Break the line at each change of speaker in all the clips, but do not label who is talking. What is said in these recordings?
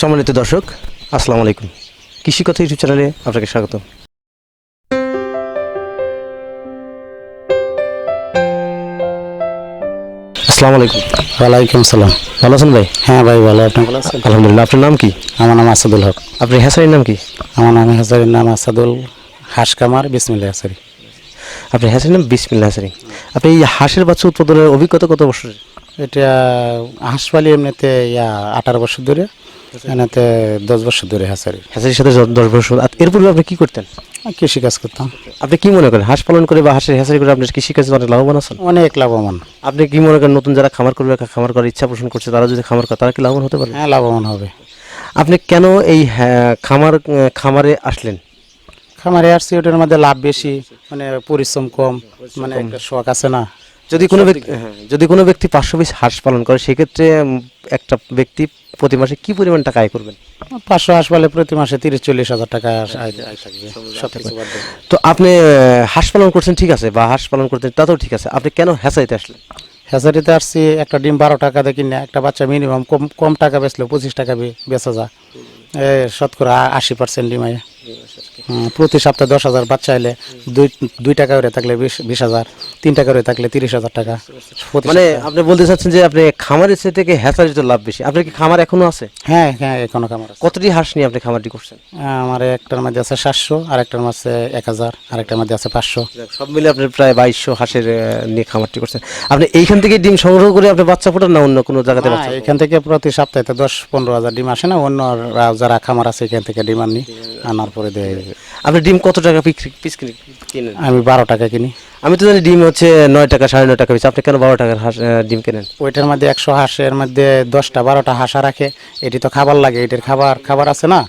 সম্মানিত দর্শক আসসালামু আলাইকুম। কৃষি কথা ইউটিউব চ্যানেলে আপনাকে স্বাগত আসসালামু আলাইকুম।
ওয়ালাইকুম সালাম।
ভালো আছেন ভাই?
হ্যাঁ ভাই ভালো। আপনি? ভালো আছেন।
আলহামদুলিল্লাহ আপনার নাম কি?
আমার নাম আসাদুল হক।
আপনি হ্যাসারির নাম কি?
আমার নাম হাজারির নাম আসাদুল হাঁস কামার বিসমিল্লা হাসারি
আপনি হ্যাসারির নাম বিসমিল্লা হ্যাসারি আপনি এই হাঁসের বাচ্চা উৎপাদনের অভিজ্ঞতা কত বছর
এটা হাঁস পালি এমনিতে ইয়া আঠারো বছর ধরে। এনাতে দশ বছর ধরে হাসারি
হ্যাসারির সাথে দশ বছর। আর এর পূর্বে আপনি কি করতেন?
কৃষি কাজ করতাম।
আপনি কি মনে করেন হাঁস পালন করে বা হাঁসের হাঁসারি করে আপনার কৃষিকাজে অনেক লাভবান আছেন?
অনেক লাভবান।
আপনি কি মনে করেন নতুন যারা খামার করবে খামার করার ইচ্ছা পোষণ করছে তারা যদি খামার করে তারা কি লাভবান হতে পারে
হ্যাঁ লাভবান হবে।
আপনি কেন এই হ্যাঁ, খামার খামারে আসলেন?
খামারে আসছি ওটার মধ্যে লাভ বেশি মানে পরিশ্রম কম মানে একটা শখ আছে না?
যদি কোনো ব্যক্তি হ্যাঁ, যদি কোনো ব্যক্তি পাঁচশো পিস হাঁস পালন করে সেক্ষেত্রে একটা ব্যক্তি প্রতি মাসে কি পরিমাণ টাকা আয় করবেন?
পাঁচশো হাঁস পালে প্রতি মাসে তিরিশ চল্লিশ হাজার টাকা আয় থাকবে দিয়ে।
তো আপনি হাঁস পালন করছেন ঠিক আছে বা হাঁস পালন করছেন তাতেও ঠিক আছে আপনি কেন হ্যাসাইতে আসলেন?
হ্যাচারিতে আসছি একটা ডিম বারো টাকা দিয়ে কিনে একটা বাচ্চা মিনিমাম কম কম টাকা বেচলো পঁচিশ টাকা বেচা যা এ শতকরা আশি পার্সেন্ট ডিম আয়। প্রতি সপ্তাহে দশ হাজার বাচ্চা এলে দুই দুই টাকা করে থাকলে বিশ বিশ হাজার তিন টাকা করে থাকলে তিরিশ হাজার টাকা
মানে আপনি বলতে চাচ্ছেন যে আপনি খামারের চেয়ে থেকে হ্যাচারিতে লাভ বেশি। আপনার কি খামার এখনও আছে?
হ্যাঁ হ্যাঁ এখনও আছে।
কতটি হাঁস নিয়ে আপনি খামারটি করছেন?
আমার একটার মধ্যে আছে সাতশো আর একটার মধ্যে এক হাজার আর একটার মধ্যে আছে পাঁচশো।
সব মিলে আপনি প্রায় বাইশশো হাঁসের নিয়ে খামারটি করছেন। আপনি এইখান থেকে ডিম সংগ্রহ করে আপনি বাচ্চা ফোটান না অন্য কোনো জায়গাতে বাচ্চা
এখান থেকে প্রতি সপ্তাহে তো দশ পনেরো হাজার ডিম আসে না অন্য যারা খামার আছে এখান থেকে ডিম আনি আনার পরে দেয়।
আপনি ডিম কত টাকা পিস কিনেন?
আমি বারো টাকা কিনি।
আমি তো জানি ডিম হচ্ছে নয় টাকা সাড়ে নয় টাকা পিস। আপনি কেন বারো টাকার হাঁস ডিম কেনেন?
ওইটার মধ্যে একশো হাঁসের মধ্যে দশটা বারোটা হাঁসা রাখে। এটি তো খাবার লাগে এটির খাবার খাবার আছে না?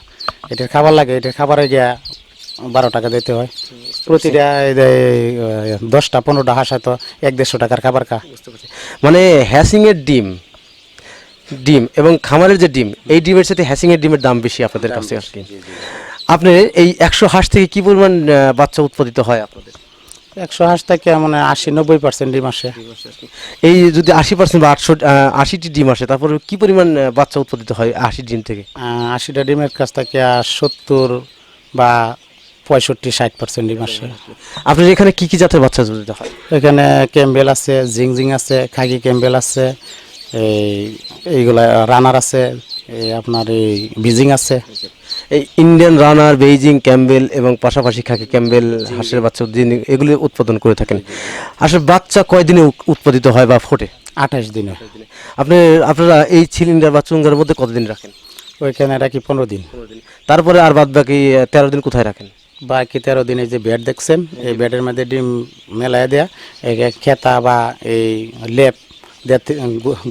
এটির খাবার লাগে এটির খাবারে গিয়া বারো টাকা দিতে হয়। প্রতিটা দশটা পনেরোটা হাঁসা তো এক দেড়শো টাকার খাবার খা।
মানে হ্যাসিং এর ডিম ডিম এবং খামারের যে ডিম এই ডিমের সাথে হ্যাসিং এর ডিমের দাম বেশি আপনাদের কাছে আর কি আপনি এই একশো হাঁস থেকে কি পরিমাণ বাচ্চা উৎপাদিত হয় আপনাদের?
একশো হাঁস থেকে মানে আশি নব্বই পার্সেন্ট ডিম আসে।
এই যদি আশি পার্সেন্ট বা আটশো আশিটি ডিম আসে তারপরে কি পরিমাণ বাচ্চা উৎপাদিত হয় আশি ডিম থেকে?
আশিটা ডিমের কাছ থেকে সত্তর বা পঁয়ষট্টি ষাট পার্সেন্ট ডিম আসে।
আপনার এখানে কি কি জাতের বাচ্চা উৎপাদিত হয়?
এখানে ক্যাম্বেল আছে জিংজিং আছে খাগি ক্যাম্বেল আছে এই এইগুলা রানার আছে এই আপনার এই বিজিং আছে।
এই ইন্ডিয়ান রানার বেইজিং ক্যাম্বেল এবং পাশাপাশি খাকি ক্যাম্বেল হাঁসের বাচ্চা যিনি এগুলি উৎপাদন করে থাকেন। আসলে বাচ্চা কয়দিনে উৎপাদিত হয় বা ফোটে?
আঠাশ দিনে।
আপনি আপনারা এই সিলিন্ডার বা চুঙ্গার মধ্যে কতদিন রাখেন?
ওইখানে রাখি পনেরো দিন।
তারপরে আর বাদ বাকি তেরো দিন কোথায় রাখেন?
বাকি তেরো দিনে যে বেড দেখছেন এই বেডের মধ্যে ডিম মেলায় দেয়া এই খেতা বা এই লেপ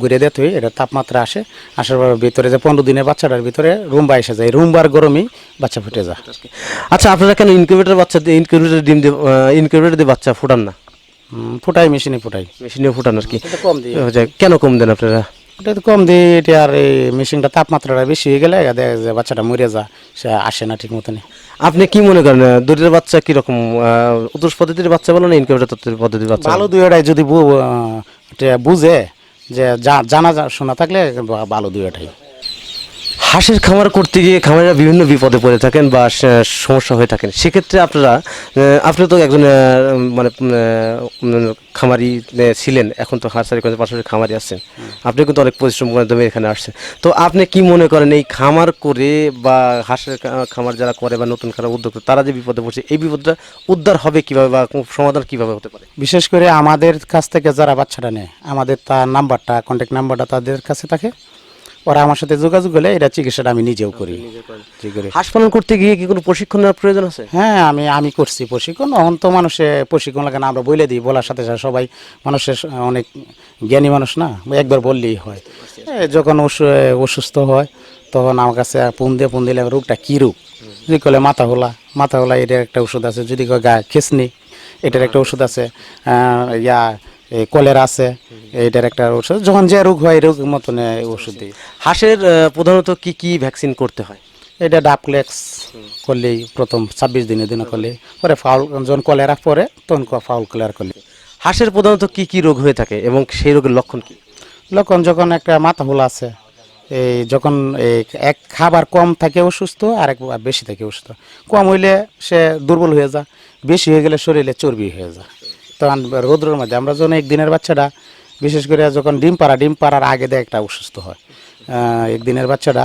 ঘুরে দিতে হয় এটা তাপমাত্রা আসে আসার পর ভিতরে যে পনেরো দিনের বাচ্চাটার ভিতরে রুম্বা এসে যায় রুম্বার গরমই বাচ্চা ফুটে যায়।
আচ্ছা আপনারা কেন ইনকিউবেটর বাচ্চা দিয়ে ইনকিউবেটর ডিম দিয়ে ইনকিউবেটর দিয়ে বাচ্চা ফুটান না?
ফুটাই মেশিনে ফুটাই।
মেশিনে ফুটান আর কি।
কম দিই
আচ্ছা, কেন কম দেন আপনারা?
এটা তো কম দিই এটা আর এই মেশিনটা তাপমাত্রাটা বেশি হয়ে গেলে দেখা যায় বাচ্চাটা মরে যা সে আসে না ঠিক মতনই।
আপনি কি মনে করেন দুধের বাচ্চা কীরকম উদ্দেশ পদ্ধতির বাচ্চা বলো না ইনকিউবেটর পদ্ধতির বাচ্চা?
ভালো দুইটাই যদি বু- বুঝে যে জানা শোনা থাকলে ভালো ভালো দুইটাই।
হাঁসের খামার করতে গিয়ে খামারিরা বিভিন্ন বিপদে পড়ে থাকেন বা সমস্যা হয়ে থাকেন সেক্ষেত্রে আপনারা আপনি তো একজন মানে খামারি ছিলেন এখন তো হাঁসারি করে পাশাপাশি খামারি আসছেন আপনি কিন্তু অনেক পরিশ্রম তুমি এখানে আসছেন। তো আপনি কি মনে করেন এই খামার করে বা হাঁসের খামার যারা করে বা নতুন খামার উদ্যোগ তারা যে বিপদে পড়ছে এই বিপদটা উদ্ধার হবে কীভাবে বা সমাধান কীভাবে হতে পারে?
বিশেষ করে আমাদের কাছ থেকে যারা বাচ্চাটা নেয় আমাদের তার নাম্বারটা কন্ট্যাক্ট নাম্বারটা তাদের কাছে থাকে। ওরা আমার সাথে যোগাযোগ করলে এটা চিকিৎসাটা আমি নিজেও করি। জি করি
হাঁস পালন করতে গিয়ে কি কোনো প্রশিক্ষণ নেওয়ার প্রয়োজন আছে?
হ্যাঁ আমি আমি করছি প্রশিক্ষণ। এখন তো মানুষে প্রশিক্ষণ লাগে না আমরা বলে দিই বলার সাথে সাথে সবাই মানুষের অনেক জ্ঞানী মানুষ না একবার বললেই হয়। যখন অসু- অসুস্থ হয় তখন আমার কাছে ফোন দিয়ে ফোন দিলে রোগটা কী রোগ? যদি কলে মাথা হোলা। মাথা হোলা এটার একটা ওষুধ আছে যদি কয় গা খেসনি এটার একটা ওষুধ আছে ইয়া এই কলেরা আছে এইটার একটা ওষুধ যখন যে রোগ হয় রোগ মতন ওষুধ দিই।
হাঁসের প্রধানত কি কি ভ্যাকসিন করতে হয়?
এটা ডাপলেক্স করলেই প্রথম ছাব্বিশ দিনে দিনে করলে পরে ফাউল যখন কলেরা পরে তখন ফাউল ক্লিয়ার করলে
হাঁসের প্রধানত কি কি রোগ হয়ে থাকে এবং সেই রোগের লক্ষণ কি?
লক্ষণ যখন একটা মাথা হুল আছে এই যখন এই এক খাবার কম থাকে অসুস্থ আর এক বেশি থাকে অসুস্থ। কম হইলে সে দুর্বল হয়ে যায় বেশি হয়ে গেলে শরীরে চর্বি হয়ে যায়। তখন রৌদ্রের মধ্যে। আমরা যখন একদিনের বাচ্চাটা, বিশেষ করে যখন ডিম পাড়া, ডিম পাড়ার আগে দেয় একটা অসুস্থ হয়। একদিনের বাচ্চাটা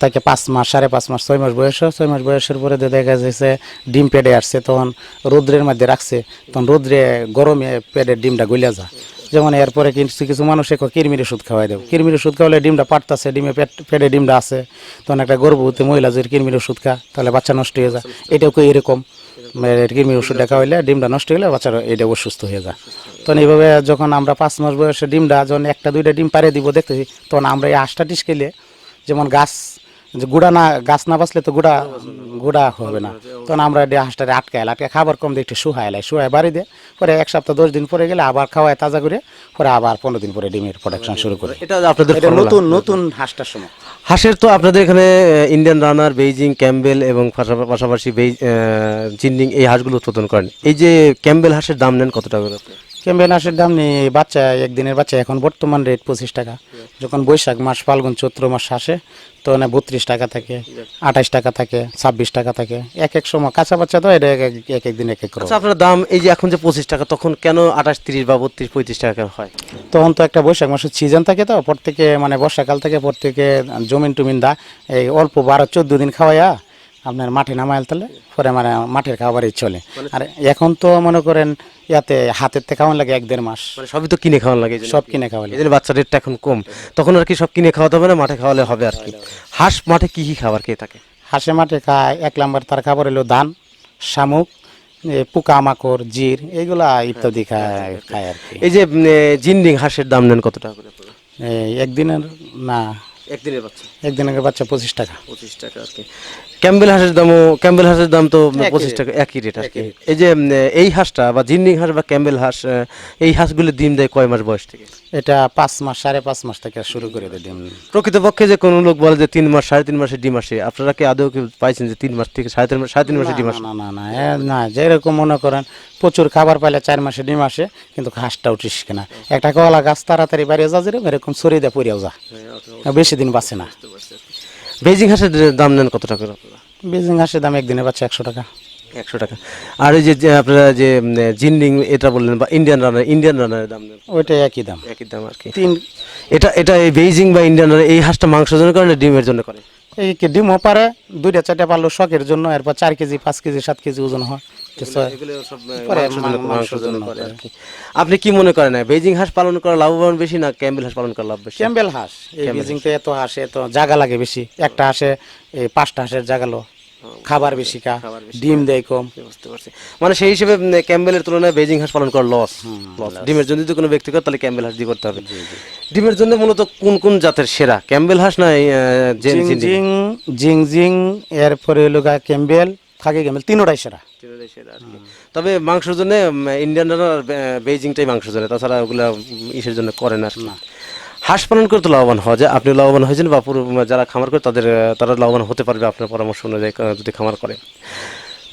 তাকে পাঁচ মাস, সাড়ে পাঁচ মাস, ছয় মাস বয়স ছয় মাস বয়সের পরে দেখা যাচ্ছে ডিম পেডে আসছে, তখন রৌদ্রের মধ্যে রাখছে। তখন রৌদ্রে গরমে পেডের ডিমটা গলিয়া যায়। যেমন এরপরে কিছু কিছু মানুষ এখন কিরমির ওষুধ খাওয়াই দেবো কিরমির ওষুধ খাওয়ালে ডিমটা পাটতাছে ডিমে পেট পেটে ডিমটা আছে। তখন একটা গর্ভবতী মহিলা যদি কিরমির ওষুধ খা তাহলে বাচ্চা নষ্ট হয়ে যায়। এটাও এরকম? কিরমির ওষুধটা খাওয়াইলে ডিমটা নষ্ট হলে বাচ্চারা এটা অসুস্থ হয়ে যায়। তখন এইভাবে যখন আমরা পাঁচ মাস বয়সে ডিমটা, যখন একটা, দুইটা ডিম পারে দিব, দেখতেছি, তখন আমরা এই আটটা টিস খেলে যেমন গাছ যে গুড়া না গাছ না বাঁচলে তো গুড়া গুড়া হবে না। তখন আমরা এটা হাঁসটারে আটকাইল আটকে খাবার কম দিয়ে একটু শুহাই লাই শুহাই বাড়ি দিয়ে পরে এক সপ্তাহ দশ দিন পরে গেলে আবার খাওয়ায় তাজা করে পরে আবার পনেরো দিন পরে ডিমের প্রোডাকশন শুরু করে।
এটা আপনাদের
নতুন নতুন হাঁসটার সময়।
হাঁসের তো আপনাদের এখানে ইন্ডিয়ান রানার বেইজিং ক্যাম্বেল এবং পাশাপাশি বেই- জিন্ডিং এই হাঁসগুলো উৎপাদন করেন। এই যে ক্যাম্বেল হাঁসের দাম নেন কত টাকা?
ক্যাম্বেল হাঁসের দাম নেই বাচ্চা একদিনের বাচ্চা এখন বর্তমান রেট পঁচিশ টাকা। যখন বৈশাখ মাস ফাল্গুন চৈত্র মাস আসে তো তখন বত্রিশ টাকা থাকে আঠাশ টাকা থাকে ছাব্বিশ টাকা থাকে এক এক সময়। কাঁচা বাচ্চা তো এটা এক এক- এক এক এক
আচ্ছা আপনার দাম এই যে এখন যে পঁচিশ টাকা তখন কেন আঠাশ তিরিশ বা বত্রিশ পঁয়ত্রিশ টাকা হয়?
তখন তো একটা বৈশাখ মাসের সিজন থাকে তো প্রত্যেকে মানে বর্ষাকাল থেকে প্রত্যেকে জমিন টুমিন দা এই অল্প বারো চোদ্দ দিন খাওয়াইয়া আপনার মাঠে নামাইল তাহলে পরে মানে মাঠের খাবারই চলে। আর এখন তো মনে করেন ইয়াতে হাতের থেকে খাওয়ান লাগে এক দেড় মাস।
মানে সবই তো কিনে খাওয়ানো লাগে
সব কিনে খাওয়ালে
এই জন্য বাচ্চা রেটটা এখন কম। তখন আর কি সব কিনে খাওয়াতে হবে না মাঠে খাওয়ালে হবে আর কি। হাঁস মাঠে কি কি খাবার খেয়ে থাকে?
হাঁসে মাঠে খায় এক নাম্বার তার খাবার হলো ধান শামুক এ, পোকামাকড় জির এগুলা ইত্যাদি খায় খায় আর কি।
এই যে জিন্ডিং হাঁসের দাম নেন কত টাকা করে
একদিনের না।
একদিনের বাচ্চা।
একদিনের বাচ্চা পঁচিশ টাকা।
পঁচিশ টাকা আর কি ক্যাম্বেল হাঁসের দামও ক্যাম্বেল হাঁসের দাম তো পঁচিশ টাকা একই রেট আর কি এই যে এই হাঁসটা বা জিন্ডিং হাঁস বা ক্যাম্বেল হাঁস এই হাঁসগুলো ডিম দেয় কয় মাস বয়স থেকে?
এটা পাঁচ মাস সাড়ে পাঁচ মাস থেকে শুরু করে দেয় ডিম।
প্রকৃতপক্ষে যে কোনো লোক বলে যে তিন মাস সাড়ে তিন মাসে ডিম আসে আপনারা কি আদৌ কি পাইছেন যে তিন মাস থেকে সাড়ে তিন মাস সাড়ে তিন মাসে ডিম আসে?
না না না না যেরকম মনে করেন প্রচুর খাবার পাইলে চার মাসে ডিম আসে কিন্তু ঘাসটাও টিসকে না। একটা কলা গাছ তাড়াতাড়ি বাড়িয়ে যা যেরকম এরকম ছড়িয়ে দেয় পড়িয়াও যা। বেশি দিন বাঁচে না।
বেজিং হাঁসের দাম নেন কত টাকা? করে আপনারা
বেজিং ঘাসের দাম একদিনে পাচ্ছে একশো টাকা।
একশো টাকা। আর ওই যে যে আপনারা যে জিন্ডিং এটা বললেন বা ইন্ডিয়ান রানার ইন্ডিয়ান রানারের দাম নেন।
ওইটা একই দাম।
একই দাম আর কি।
তিন
এটা এটা এই বেজিং বা ইন্ডিয়ান রানার এই হাঁসটা মাংসের জন্য করে না ডিমের জন্য করে?
এই কি ডিমও পারে? দুইটা চারটা পারল শখের জন্য এরপর চার কেজি পাঁচ কেজি সাত কেজি ওজন হয়।
আপনি কি মনে করেন? বেজিং হাঁস পালন করা লাভবান বেশি না ক্যাম্বেল হাঁস পালন করা লাভ বেশি?
ক্যাম্বেল হাঁস। এই বেজিংতে এত হাঁসে এত জায়গা লাগে বেশি। একটা হাঁসে এই পাঁচটা হাঁসের জাগালো। খাবার বেশি কা ডিম দেয় কম।
বুঝতে পারছি। মানে সেই হিসেবে ক্যাম্বেলের তুলনায় বেজিং হাঁস পালন করা লস লস ডিমের জন্য যদি কোনো ব্যক্তি করে তাহলে ক্যাম্বেল হাঁস দিয়ে করতে হবে। ডিমের জন্য মূলত কোন কোন জাতের সেরা? ক্যাম্বেল হাঁস না
জিং জিং জিং এরপরে হলো গা ক্যাম্বেল থাকে ক্যাম্বেল তিনোটাই সেরা।
তবে মাংসের জন্য ইন্ডিয়ান বেজিংটাই মাংসের জন্য তাছাড়া ওগুলা ইসের জন্য করে না। হাঁস পালন করে তো লাভবান হওয়া যায়। আপনি লাভবান হয়েছেন বা যারা খামার করে তাদের, তারা লাভবান হতে পারবে আপনার পরামর্শ অনুযায়ী যদি খামার করে।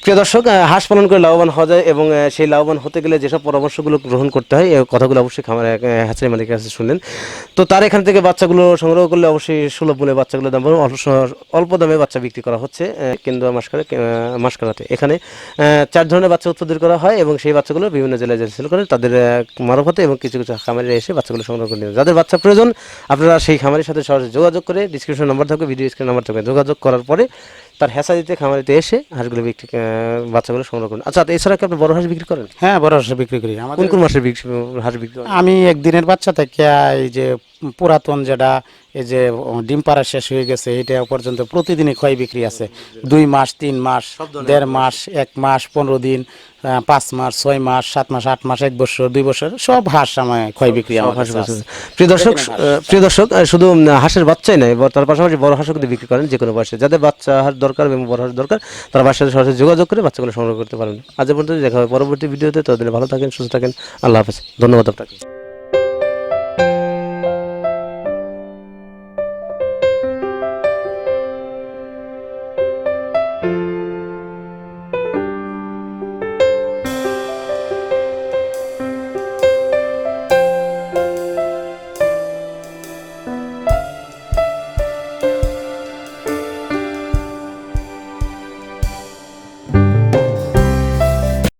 প্রিয় দর্শক হাঁস পালন করে লাভবান হওয়া যায় এবং সেই লাভবান হতে গেলে যেসব পরামর্শগুলো গ্রহণ করতে হয় এই কথাগুলো অবশ্যই খামার হ্যাচারি মালিকের কাছে শুনলেন। তো তার এখান থেকে বাচ্চাগুলো সংগ্রহ করলে অবশ্যই সুলভ মূল্যে বাচ্চাগুলোর দাম অল্প দামে বাচ্চা বিক্রি করা হচ্ছে কেন্দ্র মাসকারে মাসকারাতে এখানে চার ধরনের বাচ্চা উৎপাদন করা হয় এবং সেই বাচ্চাগুলো বিভিন্ন জেলায় সেল করে তাদের মারফতে এবং কিছু কিছু খামারে এসে বাচ্চাগুলো সংগ্রহ করে নেন যাদের বাচ্চা প্রয়োজন, আপনারা সেই খামারের সাথে সরাসরি যোগাযোগ করে ডিসক্রিপশন নাম্বার থাকবে ভিডিও স্ক্রিন নাম্বার থাকবে, যোগাযোগ করার পরে তার হেঁসা দিতে খামারিতে এসে হাঁসগুলো বিক্রি বাচ্চাগুলো সংগ্রহ করেন। আচ্ছা এছাড়া কি আপনি বড় হাঁস বিক্রি করেন?
হ্যাঁ বড় হাঁস বিক্রি করি।
কোন
আমাদের
কোন মাসে হাঁস বিক্রি
আমি একদিনের বাচ্চা থেকে এই যে পুরাতন যেটা এই যে ডিম পাড়া শেষ হয়ে গেছে এটা পর্যন্ত প্রতিদিনই ক্ষয় বিক্রি আছে। দুই মাস তিন মাস দেড় মাস এক মাস পনেরো দিন পাঁচ মাস ছয় মাস সাত মাস আট মাস এক বছর দুই বছর সব হাঁস আমার ক্ষয় বিক্রি
প্রিয় দর্শক প্রিয় দর্শক শুধু হাঁসের বাচ্চাই নয় তার পাশাপাশি বড় হাঁসও কিন্তু বিক্রি করেন যে কোনো বয়সে। যাদের বাচ্চা হাঁস দরকার এবং বড় হাঁস দরকার তারা বাসার সাথে সরাসরি যোগাযোগ করে বাচ্চাগুলো সংগ্রহ করতে পারেন আজ পর্যন্ত দেখা হবে পরবর্তী ভিডিওতে ততদিনে ভালো থাকেন সুস্থ থাকেন আল্লাহ হাফেজ। ধন্যবাদ আপনাকে।